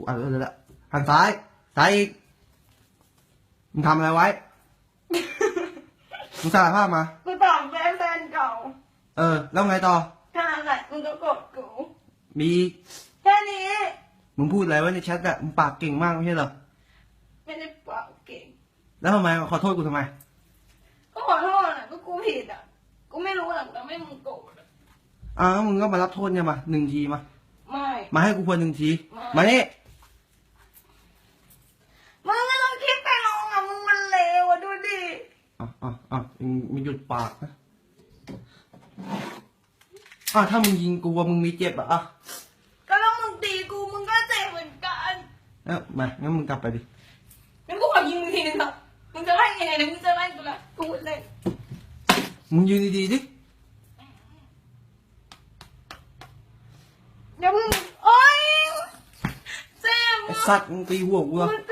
กูอ่านเลยละหันซ้าย ซ้ายอีก มึงทำอะไรไว้ มึงสารภาพมา กูตอบแฟนแฟนเก่าเออ แล้วไงต่อแค่นั้นแหละมึงก็กดกูมีอีกแค่นี้ มึงพูดอะไรไว้ในแชทอะมึงปากเก่งมากไม่ใช่เหรอ ไม่ได้เปล่าเก่ง แล้วทำไมขอโทษกูทำไม ก็ขอโทษอะก็กูผิดอะ กูไม่รู้หรอกแต่ไม่มึงโกรธอะอ้าวมึงก็มารับโทษเนี่ยมาหนึ่งทีมา ไม่ มาให้กูพวนหนึ่งทีไม่มานี่ มึงไม่ต้องคิดไปลงอะมึงมันเลวอะดูดิ อะอะอะมึงมึงหยุดปากนะอะถ้ามึงยิงกูอะมึงมีเจ็บอะอะก็แล้วมึงตีกูมึงก็เจ็บเหมือนกันแล้วมางั้นมึงกลับไปดิงั้นกูขอยิงมึงทีนึงเถอะมึงจะไล่ยังไงเนี่ยมึงจะไล่กูละกูพูดเล่นมึงยืนดีๆดิอย่าเพิ่งโอ๊ยเจ็บไอ้สัตว์มึงตีหัวกูเหรอมัน